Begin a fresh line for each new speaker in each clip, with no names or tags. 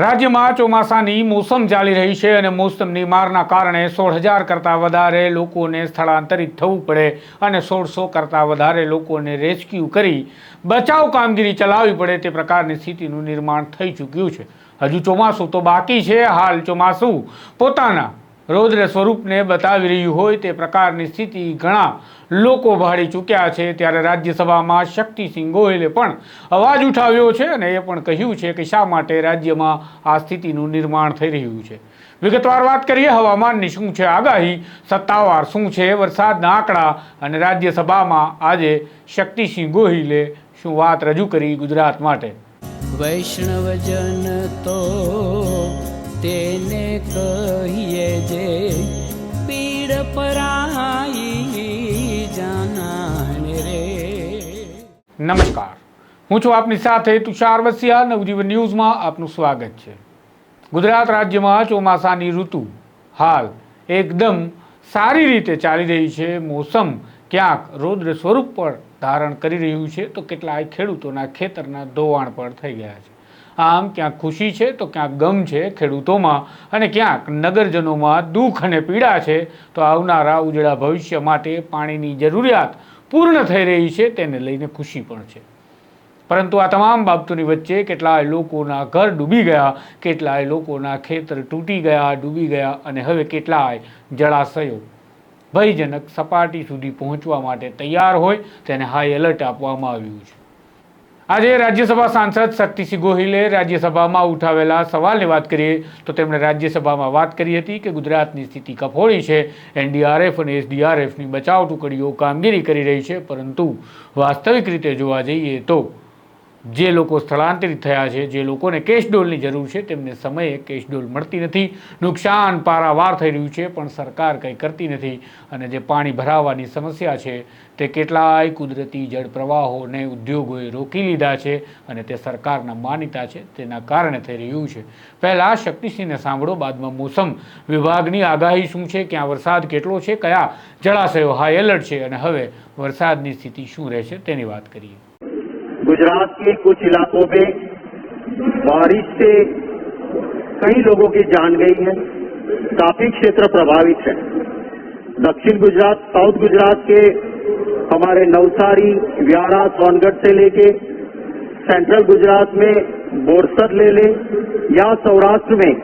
રાજ્યમાં ચોમાસાની મોસમ ચાલી રહી છે અને મોસમની મારના કારણે સોળ હજાર કરતાં વધારે લોકોને સ્થળાંતરિત થવું પડે અને સોળસો કરતાં વધારે લોકોને રેસ્ક્યુ કરી બચાવ કામગીરી ચલાવવી પડે તે પ્રકારની સ્થિતિનું નિર્માણ થઈ ચૂક્યું છે. હજુ ચોમાસું તો બાકી છે, હાલ ચોમાસું પોતાના રૌદ્ર સ્વરૂપને બતાવી રહ્યું હોય તે પ્રકારની સ્થિતિ ઘણા લોકો ભાળી ચૂક્યા છે. ત્યારે રાજ્યસભામાં શક્તિસિંહ ગોહિલે પણ અવાજ ઉઠાવ્યો છે અને એ પણ કહ્યું છે કે શા માટે રાજ્યમાં આ સ્થિતિનું નિર્માણ થઈ રહ્યું છે. વિગતવાર વાત કરીએ, હવામાનની શું છે આગાહી, સત્તાવાર શું છે, વરસાદના આંકડા અને રાજ્યસભામાં આજે શક્તિસિંહ ગોહિલે શું વાત રજૂ કરી ગુજરાત માટે?
વૈષ્ણવજન તો તેને કહીએ જે પીડ પરાઈ જાનાને રે.
નમસ્કાર. હું છું આપની સાથે તુષાર વસિયા. નવજીવન ન્યૂઝમાં આપનું સ્વાગત છે. ગુજરાત રાજ્યમાં ચોમાસાની ઋતુ હાલ એકદમ સારી રીતે ચાલી રહી છે. મોસમ ક્યાંક રૌદ્ર સ્વરૂપ પર ધારણ કરી રહ્યું છે. તો કેટલાય ખેડૂતોના ખેતરના ધોવાણ પણ થઈ ગયા છે. આમ ક્યાંક ખુશી છે તો ક્યાંક ગમ છે ખેડૂતોમાં. અને ક્યાંક નગરજનોમાં દુઃખ અને પીડા છે તો આવનારા ઉજળા ભવિષ્ય માટે પાણીની જરૂરિયાત પૂર્ણ થઈ રહી છે તેને લઈને ખુશી પણ છે. પરંતુ આ તમામ બાબતોની વચ્ચે કેટલાય લોકોના ઘર ડૂબી ગયા, કેટલાય લોકોના ખેતર તૂટી ગયા, ડૂબી ગયા અને હવે કેટલાય જળાશયો ભયજનક સપાટી સુધી પહોંચવા માટે તૈયાર હોય તેને હાઈ એલર્ટ આપવામાં આવ્યું છે. આજે રાજ્યસભા સાંસદ શક્તિસિંહ ગોહિલે રાજ્યસભામાં ઉઠાવેલા સવાલની વાત કરીએ તો તેમણે રાજ્યસભામાં વાત કરી હતી કે ગુજરાતની સ્થિતિ કફોળી છે, એનડીઆરએફ અને એસડીઆરએફની બચાવ ટુકડીઓ કામગીરી કરી રહી છે, પરંતુ વાસ્તવિક રીતે જોવા જઈએ તો જે લોકો સ્થળાંતરિત થયા છે, જે લોકોને કેશડોલની જરૂર છે, તેમને સમયે કેશડોલ મળતી નથી. નુકસાન પારાવાર થઈ રહ્યું છે, પણ સરકાર કંઈ કરતી નથી. અને જે પાણી ભરાવાની સમસ્યા છે, તે કેટલાય કુદરતી જળ પ્રવાહોને ઉદ્યોગોએ રોકી લીધા છે અને તે સરકારના માન્યતા છે, તેના કારણે થઈ રહ્યું છે. પહેલાં શક્તિસિંહને સાંભળો, બાદમાં મોસમ વિભાગની આગાહી શું છે, ક્યાં વરસાદ કેટલો છે, કયા જળાશયો હાઈ એલર્ટ છે અને હવે વરસાદની સ્થિતિ શું રહેશે, તેની વાત કરીએ.
गुजरात के कुछ इलाकों में बारिश से कई लोगों की जान गई है। काफ़ी क्षेत्र प्रभावित है। दक्षिण गुजरात, साउथ गुजरात के हमारे नवसारी व्यारा सोनगढ़ से लेके सेंट्रल गुजरात में बोरसद ले लें या सौराष्ट्र में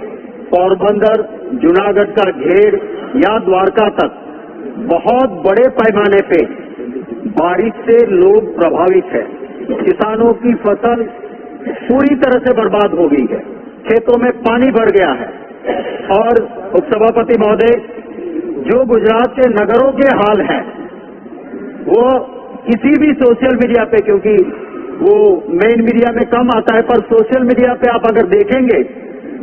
पोरबंदर, जूनागढ़ का घेर या द्वारका तक, बहुत बड़े पैमाने पे बारिश से लोग प्रभावित है। किसानों की फ़सल पूरी तरह से बर्बाद हो गई है। खेतों में पानी भर गया है। और उपसभापति महोदय, जो गुजरात के नगरों के हाल हैं, वो किसी भी सोशल मीडिया पे, क्योंकि वो मेन मीडिया में कम आता है, पर सोशल मीडिया पे आप अगर देखेंगे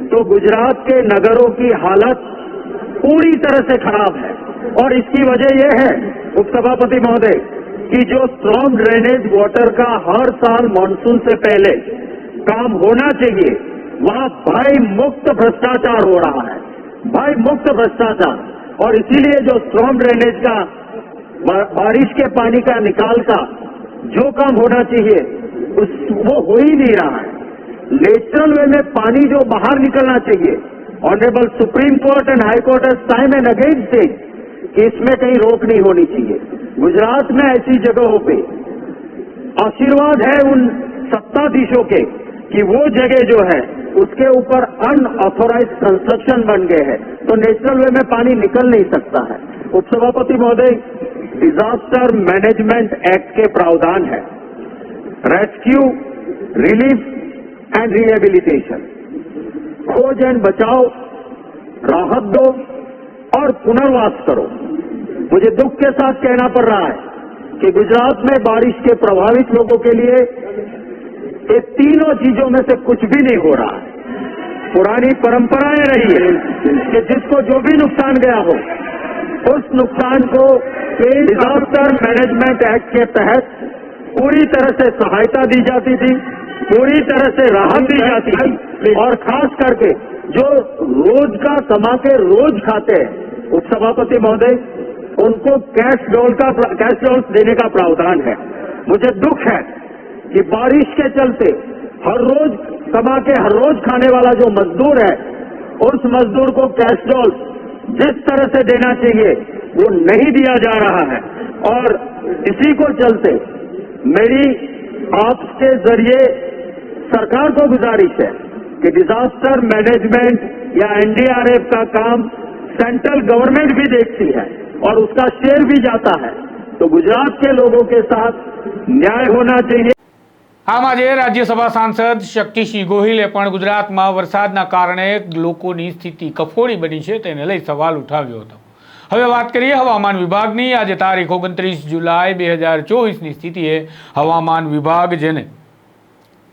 तो गुजरात के नगरों की हालत पूरी तरह से खराब है। और इसकी वजह यह है, उपसभापति महोदय कि जो स्ट्रॉन्ग ड्रेनेज वाटर का हर साल मानसून से पहले काम होना चाहिए, वहाँ भय मुक्त भ्रष्टाचार हो रहा है, भय मुक्त भ्रष्टाचार। और इसीलिए जो स्ट्रॉन्ग ड्रेनेज का बारिश के पानी का निकाल का जो काम होना चाहिए, उस, वो हो ही नहीं रहा है। नेचुरल वे में पानी जो बाहर निकलना चाहिए honourable supreme court and high court time and again से कि इसमें कहीं रोक नहीं होनी चाहिए। गुजरात में ऐसी जगहों पे आशीर्वाद है उन सत्ताधीशों के कि वो जगह जो है, उसके ऊपर अनऑथोराइज कंस्ट्रक्शन बन गए हैं। तो नेचुरल वे में पानी निकल नहीं सकता है। उपसभापति महोदय डिजास्टर मैनेजमेंट एक्ट के प्रावधान है। रेस्क्यू रिलीफ एंड रिहेबिलिटेशन खोज एंड बचाओ राहत दो और पुनर्वास करो। मुझे दुख के साथ कहना पड़ रहा है कि गुजरात में बारिश के प्रभावित लोगों के लिए ये तीनों चीज़ों में से कुछ भी नहीं हो रहा है। पुरानी परंपराएँ रही है कि जिसको जो भी नुकसान गया हो, उस नुकसान को डिजास्टर मैनेजमेंट एक्ट के तहत पूरी तरह से सहायता दी जाती थी, पूरी तरह से राहत दी जाती थी। और खास करके जो रोज का, कमा के रोज खाते हैं उपसभापति महोदय उनको कैश डोल का कैश डोल देने का प्रावधान है। मुझे दुख है कि बारिश के चलते हर रोज कमा के हर रोज खाने वाला जो मजदूर है, उस मजदूर को कैश डॉल जिस तरह से देना चाहिए, वो नहीं दिया जा रहा है। और इसी को चलते मेरी आपके ज़रिए सरकार को गुजारिश है कि डिजास्टर मैनेजमेंट या एनडीआरएफ का काम सेंट्रल गवर्नमेंट भी देखती है। और उसका शेयर भी जाता है तो गुजरात के लोगों के साथ न्याय होना चाहिए
આમ આજે રાજ્યસભા સાંસદ શક્તિસિંહ ગોહિલે પણ ગુજરાતમાં વરસાદના કારણે લોકોની સ્થિતિ કફોડી બની છે તેને લઈ સવાલ ઉઠાવ્યો હતો હવે વાત કરીએ હવામાન વિભાગની આજે તારીખ ઓગણત્રીસ જુલાઈ બે હજાર ચોવીસની સ્થિતિએ હવામાન વિભાગ જેને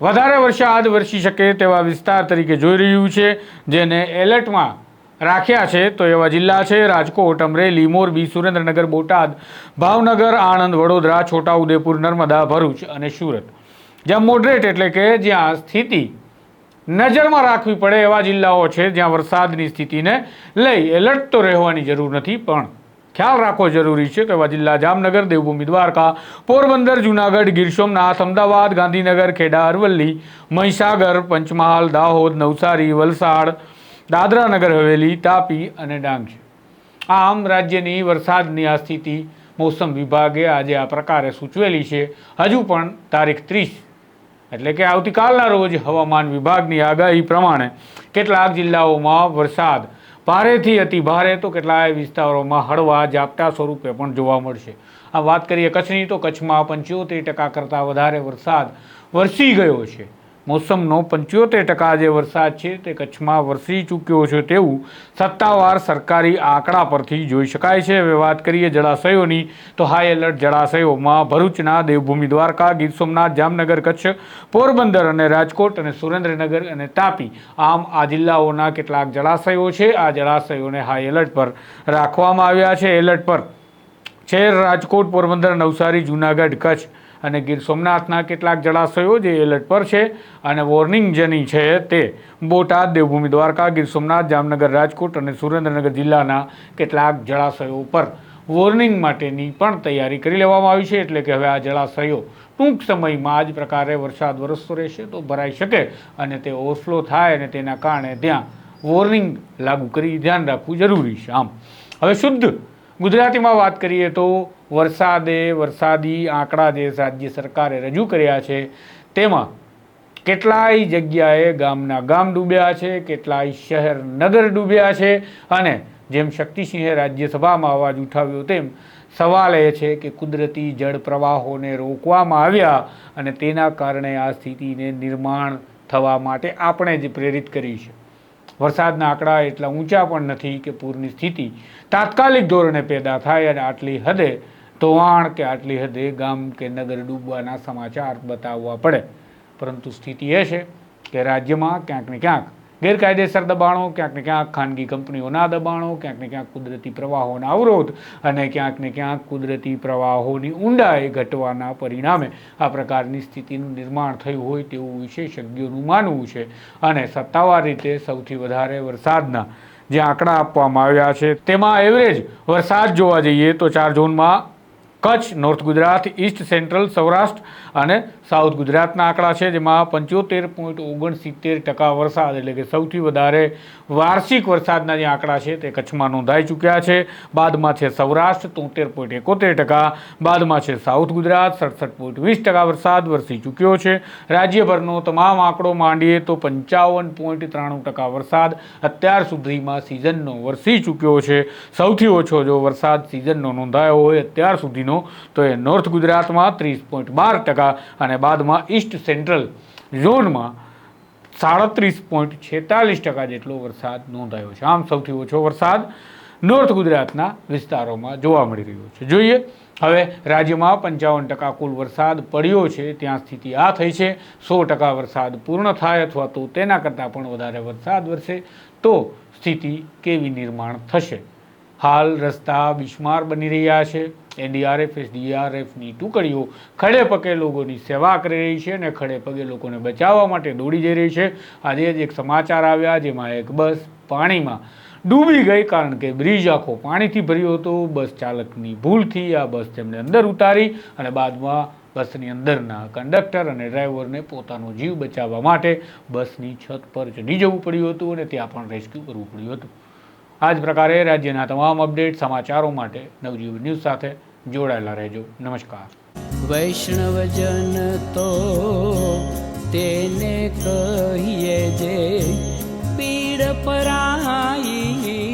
વધારે વરસાદ વરસી શકે તેવા વિસ્તાર તરીકે જોઈ રહ્યું છે જેને એલર્ટમાં રાખ્યા છે તો એવા જિલ્લા છે રાજકોટ, અમરેલી મોરબી સુરેન્દ્રનગર, બોટાદ, ભાવનગર, આણંદ, વડોદરા, છોટાઉદેપુર, નર્મદા, ભરૂચ અને સુરત. જ્યાં મોડરેટ એટલે કે જ્યાં સ્થિતિ નજરમાં રાખવી પડે એવા જિલ્લાઓ છે જ્યાં વરસાદની સ્થિતિને લઈ એલર્ટ તો રહેવાની જરૂર નથી, પણ ખ્યાલ રાખવો જરૂરી છે તો એવા જિલ્લા જામનગર, દેવભૂમિ, દ્વારકા, પોરબંદર, જુનાગઢ ગીર સોમનાથ અમદાવાદ, ગાંધીનગર, ખેડા, અરવલ્લી, મહીસાગર, પંચમહાલ, દાહોદ, નવસારી, વલસાડ દાદરા નગર હવેલી, તાપી અને ડાંગ છે. આમ રાજ્યની વરસાદની આ સ્થિતિ મોસમ વિભાગે આજે આ પ્રકારે સૂચવેલી છે. હજુ પણ તારીખ ત્રીસ, એટલે કે આવતીકાલના રોજ હવામાન વિભાગની આગાહી પ્રમાણે કેટલાક જિલ્લાઓમાં વરસાદ ભારેથી અતિ ભારે તો કેટલાય વિસ્તારોમાં હળવા ઝાપટા સ્વરૂપે પણ જોવા મળશે. આ વાત કરીએ કચ્છની તો કચ્છમાં પંચોતેર ટકા કરતાં વધારે વરસાદ વરસી ગયો છે. મોસમનો પંચોતેર ટકા જે વરસાદ છે તે કચ્છમાં વરસી ચૂક્યો છે તેવું સત્તાવાર સરકારી આંકડા પરથી જોઈ શકાય છે. હવે વાત કરીએ જળાશયોની, તો હાઈ એલર્ટ જળાશયોમાં ભરૂચના દેવભૂમિ દ્વારકા, ગીર સોમનાથ, જામનગર, કચ્છ, પોરબંદર અને રાજકોટ અને સુરેન્દ્રનગર અને તાપી આમ આ જિલ્લાઓના કેટલાક જળાશયો છે. આ જળાશયોને હાઈ એલર્ટ પર રાખવામાં આવ્યા છે. એલર્ટ પર શહેર રાજકોટ, પોરબંદર, નવસારી, જૂનાગઢ, કચ્છ અને ગીર સોમનાથના કેટલાક જળાશયો જે એલર્ટ પર છે અને વોર્નિંગ જેની છે તે બોટાદ, દેવભૂમિ, દ્વારકા, ગીર સોમનાથ, જામનગર, રાજકોટ અને સુરેન્દ્રનગર જિલ્લાના કેટલાક જળાશયો પર વોર્નિંગ માટેની પણ તૈયારી કરી લેવામાં આવી છે. એટલે કે હવે આ જળાશયો ટૂંક સમયમાં જ પ્રકારે વરસાદ વરસતો રહેશે તો ભરાઈ શકે અને તે ઓવરફ્લો થાય અને તેના કારણે ત્યાં વોર્નિંગ લાગુ કરી ધ્યાન રાખવું જરૂરી છે. આમ, હવે શુદ્ધ ગુજરાતીમાં વાત કરીએ તો વરસાદે વરસાદી આંકડા જે રાજ્ય સરકારે રજૂ કર્યા છે, તેમાં કેટલાય જગ્યાએ ગામના ગામ ડૂબ્યા છે, કેટલાય શહેર નગર ડૂબ્યા છે અને જેમ શક્તિસિંહે રાજ્યસભામાં અવાજ ઉઠાવ્યો તેમ સવાલ એ છે કે કુદરતી જળ પ્રવાહોને રોકવામાં આવ્યા અને તેના કારણે આ સ્થિતિને નિર્માણ થવા માટે આપણે જ પ્રેરિત કરી છે. વરસાદના આંકડા એટલા ઊંચા પણ નથી કે પૂરની સ્થિતિ તાત્કાલિક ધોરણે પેદા થાય અને આટલી હદે ધોવાણ કે આટલી હદે ગામ કે નગર ડૂબવાના સમાચાર બતાવવા પડે. પરંતુ સ્થિતિ એ છે કે રાજ્યમાં ક્યાંક ને ક્યાંક ગેરકાયદેસર દબાણો, ક્યાંક ને ક્યાંક ખાનગી કંપનીઓના દબાણો, ક્યાંક ને ક્યાંક કુદરતી પ્રવાહોના અવરોધ અને ક્યાંક ને ક્યાંક કુદરતી પ્રવાહોની ઊંડાઈ ઘટવાના પરિણામે આ પ્રકારની સ્થિતિનું નિર્માણ થયું હોય તેવું વિશેષજ્ઞોનું માનવું છે. અને સત્તાવાર રીતે સૌથી વધારે વરસાદના જે આંકડા આપવામાં આવ્યા છે, તેમાં એવરેજ વરસાદ જોવા જઈએ તો ચાર ઝોનમાં Kutch north Gujarat east central Saurashtra અને સાઉથ ગુજરાતના આંકડા છે, જેમાં પંચોતેર પોઈન્ટ ઓગણસિત્તેર ટકા વરસાદ એટલે કે સૌથી વધારે વાર્ષિક વરસાદના જે આંકડા છે તે કચ્છમાં નોંધાઈ ચૂક્યા છે. બાદમાં છે સૌરાષ્ટ્ર, તોતેર પોઈન્ટ એકોતેર ટકા. બાદમાં છે સાઉથ ગુજરાત, સડસઠ પોઈન્ટ વીસ ટકા વરસાદ વરસી ચૂક્યો છે. રાજ્યભરનો તમામ આંકડો માંડીએ તો પંચાવન પોઈન્ટ ત્રાણું ટકા વરસાદ અત્યાર સુધીમાં સિઝનનો વરસી ચૂક્યો છે. સૌથી ઓછો જો વરસાદ સિઝનનો નોંધાયો હોય અત્યાર સુધીનો, તો એ નોર્થ ગુજરાતમાં ત્રીસ પોઈન્ટ બાર ટકા અને બાદમાં ઈસ્ટ સેન્ટ્રલ ઝોનમાં સાડત્રીસ પોઈન્ટ છેતાલીસ ટકા જેટલો વરસાદ નોંધાયો છે. આમ સૌથી ઓછો વરસાદ નોર્થ ગુજરાતના વિસ્તારોમાં જોવા મળી રહ્યો છે. જોઈએ, હવે રાજ્યમાં પંચાવન ટકા કુલ વરસાદ પડ્યો છે, ત્યાં સ્થિતિ આ થઈ છે. સો ટકા વરસાદ પૂર્ણ થાય અથવા તો તેના કરતાં પણ વધારે વરસાદ વરસે તો સ્થિતિ કેવી નિર્માણ થશે? હાલ રસ્તા બિસ્માર બની રહ્યા છે. એનડીઆરએફ એ ડીઆરએફની ટુકડીઓ ખડે પગે લોકોની સેવા કરી રહી છે અને ખડે પગે લોકોને બચાવવા માટે દોડી જઈ રહી છે. આજે જ એક સમાચાર આવ્યા જેમાં એક બસ પાણીમાં ડૂબી ગઈ કારણ કે બ્રિજ આખો પાણીથી ભર્યો હતો. બસ ચાલકની ભૂલથી આ બસ તેમને અંદર ઉતારી અને બાદમાં બસની અંદરના કંડક્ટર અને ડ્રાઈવરને પોતાનો જીવ બચાવવા માટે બસની છત પર ચડી જવું પડ્યું હતું અને ત્યાં પણ રેસ્ક્યુ કરવું પડ્યું હતું. આ જ પ્રકારે રાજ્યના તમામ અપડેટ સમાચારો માટે નવજીવન ન્યૂઝ સાથે જોડાયેલા રહેજો. નમસ્કાર.
વૈષ્ણવજન તો તેને કહીએ જે પીડ પરાઈ